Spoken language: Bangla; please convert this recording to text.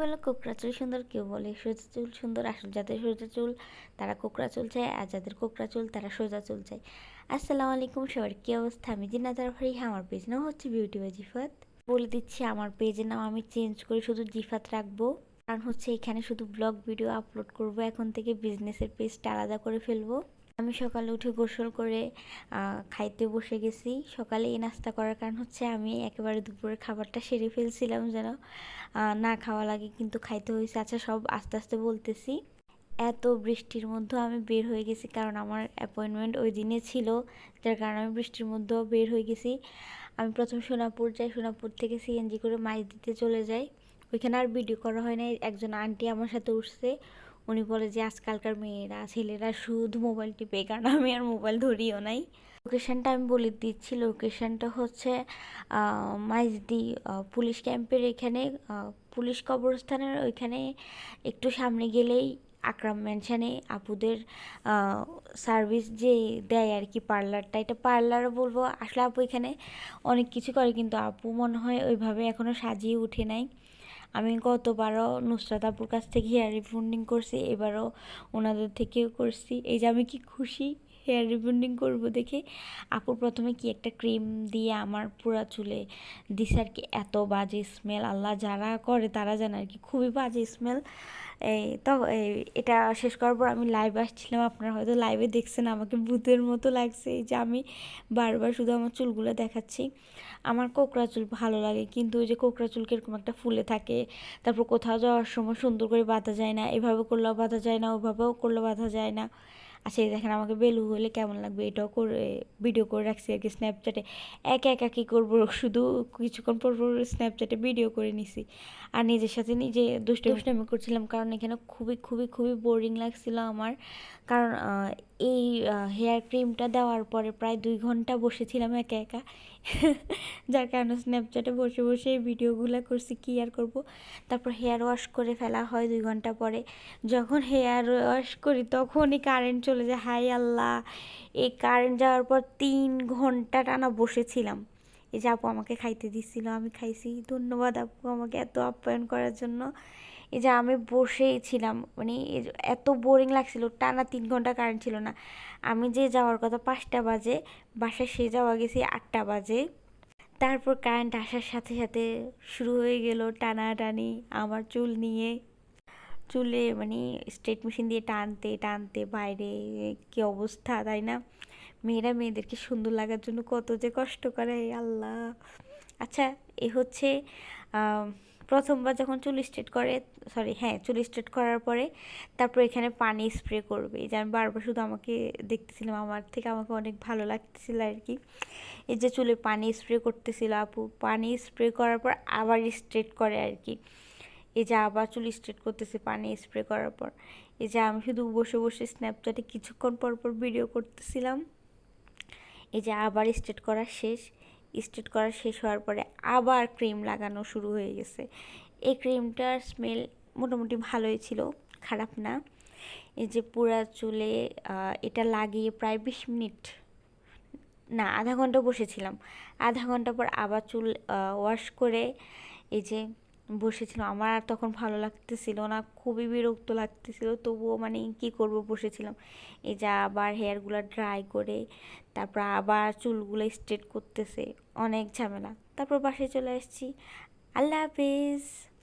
বলে কোকড়া চুল সুন্দর কেউ বলে সোজা চুল সুন্দর, আসল যাদের সোজা চুল, তারা কোকড়া চুল চায় আর যাদের কোকড়া চুল তারা সোজা চুল চায়। আসসালামু আলাইকুম, সবার কী অবস্থা? আমি জিনাদার ভাই আমার পেজ নাম হচ্ছে বিউটি বা জিফাত বলে দিচ্ছি, আমার পেজের নাম আমি চেঞ্জ করে শুধু জিফাত রাখব। কারণ হচ্ছে এখানে শুধু ব্লগ ভিডিও আপলোড করব, এখন থেকে বিজনেসের পেজটা আলাদা করে ফেলব। আমি সকালে উঠে গোসল করে খাইতে বসে গেছি। সকালে এই নাস্তা করার কারণ হচ্ছে আমি একেবারে দুপুরের খাবারটা সেরে ফেলছিলাম যেন না খাওয়া লাগে কিন্তু খাইতে হয়েছে আচ্ছা সব আস্তে আস্তে বলতেছি। এত বৃষ্টির মধ্যেও আমি বের হয়ে গেছি কারণ আমার অ্যাপয়েন্টমেন্ট ওই দিনে ছিল, যার কারণে আমি বৃষ্টির মধ্যেও বের হয়ে গেছি। আমি প্রথম সোনাপুর যাই, সোনাপুর থেকে সিএনজি করে মাছ দিতে চলে যাই। ওইখানে আর ভিডিও করা হয় না একজন আন্টি আমার সাথে উঠছে। উনি বলে যে, আজকালকার মেয়েরা, ছেলেরা শুধু মোবাইল টিপে, কারণ আমি আর মোবাইল ধরিও নাই। লোকেশানটা আমি বলে দিচ্ছি। লোকেশানটা হচ্ছে মাইজদি পুলিশ ক্যাম্পের এখানে পুলিশ কবরস্থানের ওইখানে একটু সামনে গেলেই আকরাম ম্যানশানে আপুদের সার্ভিস যে দেয় আর কি পার্লারটা। এটা পার্লার বলব। আসলে আপু এখানে অনেক কিছু করে, কিন্তু আপু মনে হয় ওইভাবে এখনও সাজিয়ে উঠে নাই। আমি গতবারও নুসরাত আপুর কাছ থেকে হেয়ার রিবন্ডিং করছি, এবারও ওনাদের থেকেও করছি। এই যে আমি কি খুশি হেয়ার রিবন্ডিং করব দেখে। আপু প্রথমে কি একটা ক্রিম দিয়ে আমার পুরা চুলে দিছে আর কি, এত বাজে স্মেল আল্লাহ যারা করে তারা জানে আর কি, খুবই বাজে স্মেল এই তো এটা শেষ করার পর আমি লাইভ আসছিলাম, আপনারা হয়তো লাইভে দেখছেন, আমাকে ভূতের মতো লাগছে এই যে আমি বারবার শুধু আমার চুলগুলো দেখাচ্ছি। আমার কোকড়া চুল ভালো লাগে, কিন্তু ওই যে কোকড়া চুল কীরকম একটা ফুলে থাকে, তারপর কোথাও যাওয়ার সময় সুন্দর করে বাঁধা যায় না, এভাবে করলেও বাঁধা যায় না ওভাবেও করলে বাঁধা যায় না। আচ্ছা দেখেন আমাকে বেলু হলে কেমন লাগবে? এটাও করে ভিডিও করে রাখছি আর কি স্ন্যাপচ্যাটে একা একা কী করব? শুধু কিছুক্ষণ পর পর স্ন্যাপচ্যাটে ভিডিও করে নিছি। আর নিজের সাথে নিজে দুষ্ট দুষ্টামি করছিলাম, কারণ এখানে খুবই খুবই খুবই বোরিং লাগছিল আমার। কারণ এই হেয়ার ক্রিমটা দেওয়ার পরে প্রায় দুই ঘণ্টা বসেছিলাম একা একা। যার কারণে স্ন্যাপচ্যাটে বসে বসে এই ভিডিওগুলো করছি, কি আর করব? তারপর হেয়ার ওয়াশ করে ফেলা হয় দুই ঘণ্টা পরে। যখন হেয়ার ওয়াশ করি, তখনই কারেন্ট চলে যায়। হাই আল্লাহ! এই কারেন্ট যাওয়ার পর তিন ঘণ্টা টানা বসেছিলাম। এই যে আপু আমাকে খাইতে দিচ্ছিল আমি খাইছি। ধন্যবাদ আপু আমাকে এত আপ্যায়ন করার জন্য। এই যে আমি বসেই ছিলাম মানে এত বোরিং লাগছিল, টানা তিন ঘণ্টা কারেন্ট ছিল না। আমি যে যাওয়ার কথা পাঁচটা বাজে, বাসায় সে যাওয়া গেছি আটটা বাজে। তারপর কারেন্ট আসার সাথে সাথে শুরু হয়ে গেল টানাটানি, আমার চুল নিয়ে। চুলে মানে স্ট্রেট মেশিন দিয়ে টানতে টানতে বাইরে কি অবস্থা, তাই না? মেয়েরা মেয়েদেরকে সুন্দর লাগার জন্য কত যে কষ্ট করে, আল্লাহ। আচ্ছা এ হচ্ছে প্রথমবার যখন চুল স্ট্রেট করে সরি হ্যাঁ চুল স্ট্রেট করার পরে তারপর এখানে পানি স্প্রে করবে। এই যে আমি বারবার শুধু আমাকে দেখতেছিলাম, আমার থেকে আমাকে অনেক ভালো লাগতেছিল আর কি এই যে চুলে পানি স্প্রে করতেছিল আপু, পানি স্প্রে করার পর আবার স্ট্রেট করে আর কি এই যে আবার চুল স্ট্রেট করতেছে পানি স্প্রে করার পর। এই যে আমি শুধু বসে বসে স্ন্যাপচ্যাটে কিছুক্ষণ পর পর ভিডিও করতেছিলাম। এই যে আবার স্ট্রেট করা শেষ। স্ট্রেট করা শেষ হওয়ার পরে আবার ক্রিম লাগানো শুরু হয়ে গেছে। এই ক্রিমটার স্মেল মোটামুটি ভালোই ছিল, খারাপ না। এই যে পুরা চুলে এটা লাগিয়ে প্রায় বিশ মিনিট, না, আধা ঘণ্টা বসেছিলাম। আধা ঘণ্টা পর আবার চুল ওয়াশ করে এই যে বসেছিলাম আমার আর তখন ভালো লাগতেছিল না, খুবই বিরক্ত লাগতেছিল, তবুও মানে কি করব বসেছিলাম। এই যে আবার হেয়ারগুলো ড্রাই করে, তারপর আবার চুলগুলো স্ট্রেট করতেছে, অনেক ঝামেলা। তারপর বাসায় চলে আসছি। আল্লাহ হাফিজ।